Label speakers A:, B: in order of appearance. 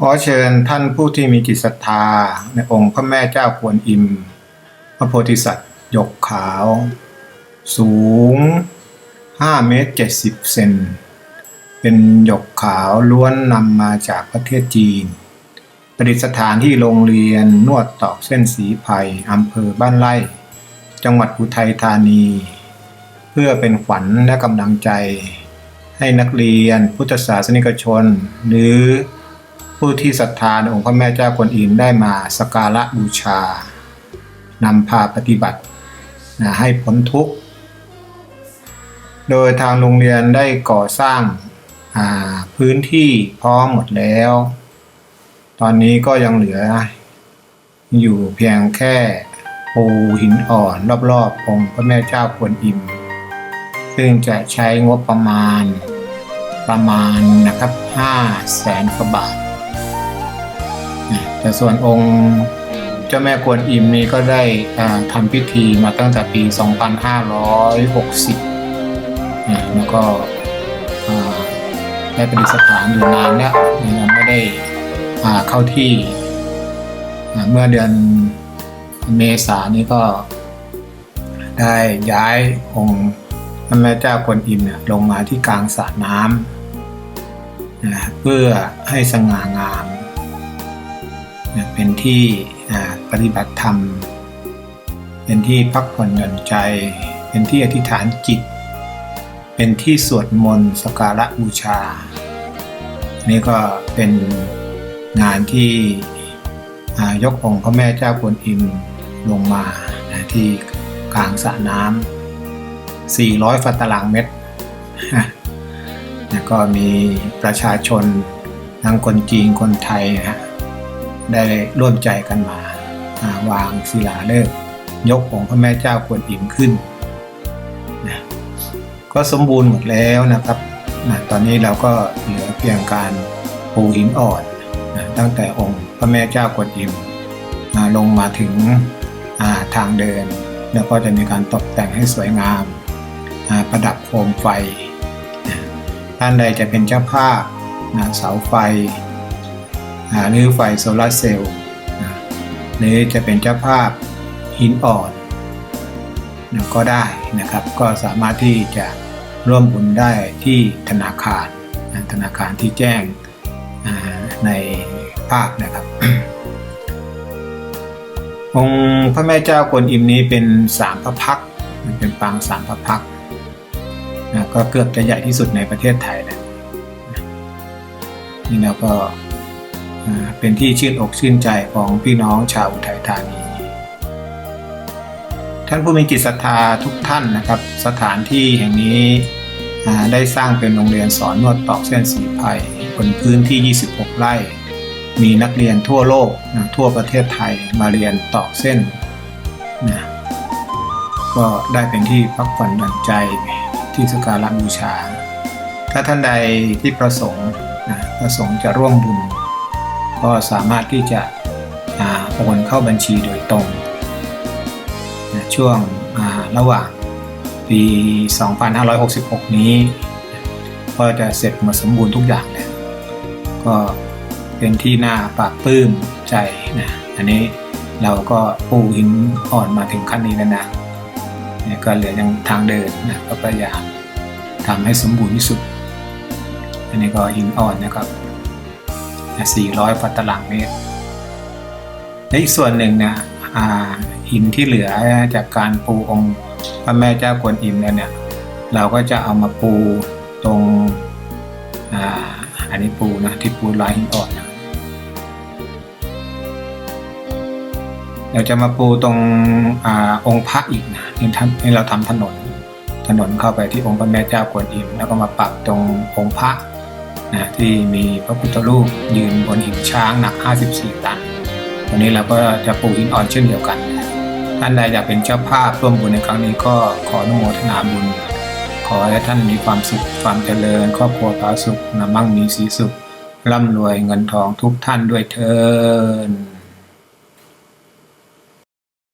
A: ขอเชิญท่านผู้ที่มีจิตศรัทธาในองค์พระแม่เจ้ากวนอิม พระโพธิสัตว์หยกขาว สูง 5 เมตร 70 เซน เป็นหยกขาวล้วนนำมาจากประเทศจีน ประดิษฐานที่โรงเรียนนวดตอกเส้นสีไผ่อำเภอบ้านไร่ จังหวัดอุทัยธานี เพื่อเป็นขวัญและกำลังใจ ให้นักเรียนพุทธศาสนิกชน หรือ ผู้ที่ศรัทธาในองค์พระแม่เจ้ากวนอิมได้มาสักการะบูชานำพาปฏิบัตินะให้พ้นทุกข์ โดยทางโรงเรียนได้ก่อสร้างาพื้นที่พร้อมหมดแล้ว ตอนนี้ก็ยังเหลืออยู่เพียงแค่ปูหินอ่อนรอบๆองค์พระแม่เจ้ากวนอิม ซึ่งจะใช้งบประมาณประมาณนะครับ5แสนกว่าบาท แต่ส่วนองค์เจ้าแม่กวนอิมนี้ก็ได้อ่าทำพิธีมาตั้งแต่ปี 2560 แล้วก็ได้ประดิษฐานอยู่นานแล้วยังไม่ได้เข้าที่ เมื่อเดือนเมษานี้ก็ได้ย้ายองค์พระแม่เจ้ากวนอิมเนี่ยลงมาที่กลางสระน้ำนะเพื่อให้สง่างาม เป็นที่ปฏิบัติธรรม เป็นที่พักผ่อนหย่อนใจ เป็นที่อธิษฐานจิต เป็นที่สวดมนต์สการะบูชา อันนี้ก็เป็นงานที่ยกองค์พระแม่เจ้ากวนอิมลงมาที่กลางสระน้ำ 400ฟัตตารางเมตร แล้วก็มีประชาชนทั้งคนจีนคนไทยนะฮะ ได้ร่วมใจกันมาาวางศิลาฤกษ์ยกองค์พระแม่เจ้ากวนอิมขึ้นนะก็สมบูรณ์หมดแล้วนะครับนะตอนนี้เราก็เหลือเพียงการปูหินอ่อนนะตั้งแต่องค์พระแม่เจ้ากวนอิมอ่าลงมาถึงาทางเดิน แล้วก็จะมีการตกแต่งให้สวยงามอ่าประดับโคมไฟนะท่านใดจะเป็นเจ้าภาพนะเสาไฟ หรือไฟโซลาร์เซลล์นะหรือจะเป็นเจ้าภาพหินอ่อนก็ได้นะครับ ก็สามารถที่จะร่วมบุญได้ที่ธนาคารธนาคารที่แจ้งในภาพนะครับ องค์พระแม่เจ้ากวนอิมนี้เป็นสามพระพักมันเป็นปางสามพระพักก็เกือบจะใหญ่ที่สุดในประเทศไทยนะนี่แล้วก็ เป็นที่ชื่นอกชื่นใจของพี่น้องชาวอุทัยธานี ท่านผู้มีจิตศรัทธาทุกท่านนะครับ สถานที่แห่งนี้ได้สร้างเป็นโรงเรียนสอนนวดตอกเส้นสีไผ่บนพื้นที่ 26 ไร่ มีนักเรียนทั่วโลกนะทั่วประเทศไทยมาเรียนตอกเส้นนะก็ได้เป็นที่พักผ่อนหย่อนใจที่สกการะบูชา ถ้าท่านใดที่ประสงค์นะประสงค์จะร่วมบุญ ก็สามารถที่จะโอนเข้าบัญชีโดยตรง ช่วงระหว่างปี 2566 นี้ ก็จะเสร็จหมดสมบูรณ์ทุกอย่างแล้วก็เป็นที่น่าปาบปลื้มใจนะอันนี้เราก็ปูหินอ่อนมาถึงขั้นนี้แล้วนะก็เหลือยังทางเดินนะก็พยายามทำให้สมบูรณ์ที่สุด อันนี้ก็หินอ่อนนะครับ 400ฟัตตารางเมตรและอีกส่วนหนึ่งเนะอ่าหินที่เหลือจากการปูองค์พระแม่เจ้ากวนอิมเนี่ย เราก็จะเอามาปูตรงอันนี้ปูนะที่ปูลายหินอ่อนนะเราจะมาปูตรงอาองค์พระอีกนะนี่ทำให้เราทำถนน ถนนเข้าไปที่องค์พระแม่เจ้ากวนอิมแล้วก็มาปักตรงองค์พระ นะที่มีพระพุทธรูปยืนบนหินช้างหนัก 54 ตันวันนี้เราก็จะปูหินอ่อนเช่นเดียวกันท่านใดอยากเป็นเจ้าภาพร่วมบุญในครั้งนี้ก็ขออนุโมทนาบุญ ขอให้ท่านมีความสุขความเจริญ ครอบครัวผาสุขนะมั่งมีสีสุขร่ำรวยเงินทองทุกท่านด้วยเทิน